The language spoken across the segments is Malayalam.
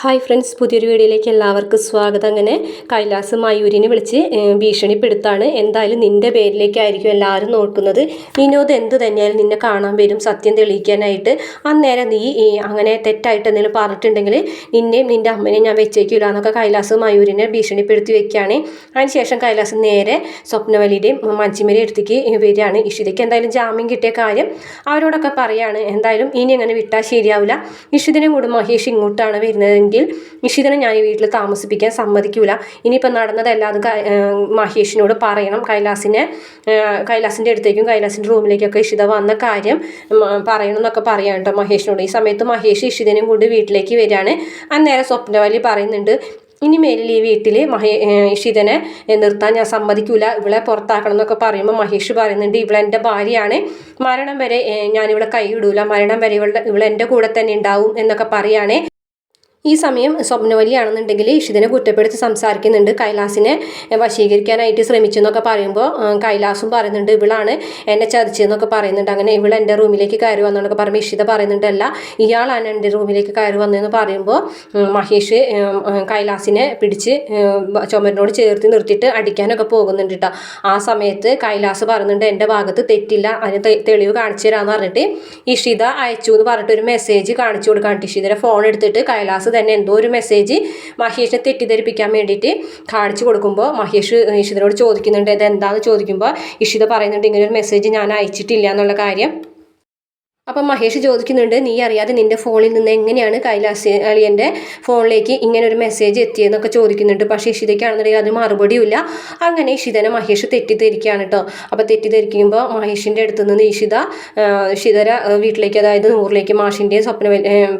ഹായ് ഫ്രണ്ട്സ് പുതിയൊരു വീഡിയോയിലേക്ക് എല്ലാവർക്കും സ്വാഗതം. അങ്ങനെ കൈലാസ് മയൂരിനെ വിളിച്ച് ഭീഷണിപ്പെടുത്താണ്. എന്തായാലും നിന്റെ പേരിലേക്കായിരിക്കും എല്ലാവരും നോക്കുന്നത്. വിനോദ് എന്ത് തന്നെയായാലും നിന്നെ കാണാൻ വരും സത്യം തെളിയിക്കാനായിട്ട്. അന്നേരം നീ അങ്ങനെ തെറ്റായിട്ട് എന്തെങ്കിലും പറഞ്ഞിട്ടുണ്ടെങ്കിൽ നിന്നെയും നിന്റെ അമ്മനെയും ഞാൻ വെച്ചേക്കില്ല എന്നൊക്കെ കൈലാസ് മയൂരിനെ ഭീഷണിപ്പെടുത്തി വെക്കുകയാണ്. അതിനുശേഷം കൈലാസ് നേരെ സ്വപ്നവലിയുടെയും മഞ്ചിമരി അടുത്തേക്ക് വരികയാണ്. ഇഷിതയ്ക്ക് എന്തായാലും ജാമ്യം കിട്ടിയ കാര്യം അവരോടൊക്കെ പറയാണ്. എന്തായാലും ഇനി അങ്ങനെ വിട്ടാൽ ശരിയാവില്ല. ഇഷിതിനും കൂടെ മഹേഷ് ഇങ്ങോട്ടാണ് വരുന്നതെങ്കിൽ ഇഷിതനെ ഞാൻ ഈ വീട്ടിൽ താമസിപ്പിക്കാൻ സമ്മതിക്കൂല. ഇനിയിപ്പോൾ നടന്നതെല്ലാതും അത് മഹേഷിനോട് പറയണം. കൈലാസിനെ കൈലാസിന്റെ അടുത്തേക്കും കൈലാസിന്റെ റൂമിലേക്കൊക്കെ ഇഷിത വന്ന കാര്യം പറയണം എന്നൊക്കെ പറയാം കേട്ടോ മഹേഷിനോട്. ഈ സമയത്ത് മഹേഷ് ഇഷിതനെയും കൊണ്ട് വീട്ടിലേക്ക് വരികയാണ്. അന്നേരം സ്വപ്നവാലി പറയുന്നുണ്ട് ഇനി മേലിൽ ഈ വീട്ടിൽ മഹേ ഇഷിതനെ നിർത്താൻ ഞാൻ സമ്മതിക്കൂല. ഇവളെ പുറത്താക്കണം എന്നൊക്കെ പറയുമ്പോൾ മഹേഷ് പറയുന്നുണ്ട് ഇവളെന്റെ ഭാര്യയാണ്. മരണം വരെ ഞാൻ ഇവളെ കൈവിടൂല മരണം വരെ ഇവളുടെ ഇവളെന്റെ കൂടെ തന്നെ ഉണ്ടാവും എന്നൊക്കെ പറയുകയാണ് ഈ സമയം സ്വപ്നവലിയാണെന്നുണ്ടെങ്കിൽ ഇഷിതിനെ കുറ്റപ്പെടുത്തി സംസാരിക്കുന്നുണ്ട്. കൈലാസിനെ വശീകരിക്കാനായിട്ട് ശ്രമിച്ചു എന്നൊക്കെ പറയുമ്പോൾ കൈലാസും പറയുന്നുണ്ട് ഇവളാണ് എന്നെ ചതിച്ചതെന്നൊക്കെ പറയുന്നുണ്ട്. അങ്ങനെ ഇവൾ എന്റെ റൂമിലേക്ക് കയറി വന്നതെന്നൊക്കെ പറയുമ്പോൾ ഇഷിത പറയുന്നുണ്ടല്ല ഇയാളാണ് എന്റെ റൂമിലേക്ക് കയറി വന്നതെന്ന് പറയുമ്പോൾ മഹേഷ് കൈലാസിനെ പിടിച്ച് ചുമരനോട് ചുമരിനോട് ചേർത്ത് നിർത്തിയിട്ട് അടിക്കാനൊക്കെ പോകുന്നുണ്ട് കേട്ടോ ആ സമയത്ത് കൈലാസ് പറയുന്നുണ്ട് എന്റെ ഭാഗത്ത് തെറ്റില്ല അതിന് തെളിവ് കാണിച്ചു തരാമെന്ന് പറഞ്ഞിട്ട് ഇഷിത അയച്ചു എന്ന് പറഞ്ഞിട്ട് ഒരു മെസ്സേജ് കാണിച്ചു കൊടുക്കാൻ ഇഷിതയുടെ ഫോൺ എടുത്തിട്ട് കൈലാസ് തന്നെ എന്തോ ഒരു മെസ്സേജ് മഹേഷിനെ തെറ്റിദ്ധരിപ്പിക്കാൻ വേണ്ടിയിട്ട് കാണിച്ചു കൊടുക്കുമ്പോൾ മഹേഷ് ഇഷിതനോട് ചോദിക്കുന്നുണ്ട്. ഇത് എന്താണെന്ന് ചോദിക്കുമ്പോൾ ഇഷിത പറയുന്നുണ്ട് ഇങ്ങനെ ഒരു മെസ്സേജ് ഞാൻ അയച്ചിട്ടില്ല എന്നുള്ള കാര്യം. അപ്പം മഹേഷ് ചോദിക്കുന്നുണ്ട് നീ അറിയാതെ നിന്റെ ഫോണിൽ നിന്ന് എങ്ങനെയാണ് കൈലാസ് അളിയന്റെ ഫോണിലേക്ക് ഇങ്ങനെ ഒരു മെസ്സേജ് എത്തിയെന്നൊക്കെ ചോദിക്കുന്നുണ്ട്. പക്ഷേ ഇഷിതയ്ക്കാണെന്നുണ്ടെങ്കിൽ അത് മറുപടിയില്ല അങ്ങനെ ഇഷിതനെ മഹേഷ് തെറ്റിദ്ധരിക്കുകയാണ് കേട്ടോ അപ്പോൾ തെറ്റിദ്ധരിക്കുമ്പോൾ മഹേഷിന്റെ അടുത്ത് നിന്ന് ഇഷിത ഇഷിതര വീട്ടിലേക്ക് അതായത് നൂറിലേക്ക് മാഷിന്റെയും സ്വപ്ന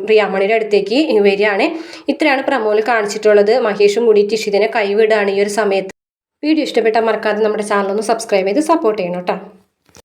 പ്രിയാമണിയുടെ അടുത്തേക്ക് വരികയാണ്. ഇത്രയാണ് പ്രമോൽ കാണിച്ചിട്ടുള്ളത്. മഹേഷും കൂടിയിട്ട് ഇഷിതനെ കൈവിടുകയാണ് ഈ ഒരു സമയത്ത്. വീഡിയോ ഇഷ്ടപ്പെട്ടാൽ മറക്കാതെ നമ്മുടെ ചാനൽ ഒന്ന് സബ്സ്ക്രൈബ് ചെയ്ത് സപ്പോർട്ട് ചെയ്യണം കേട്ടോ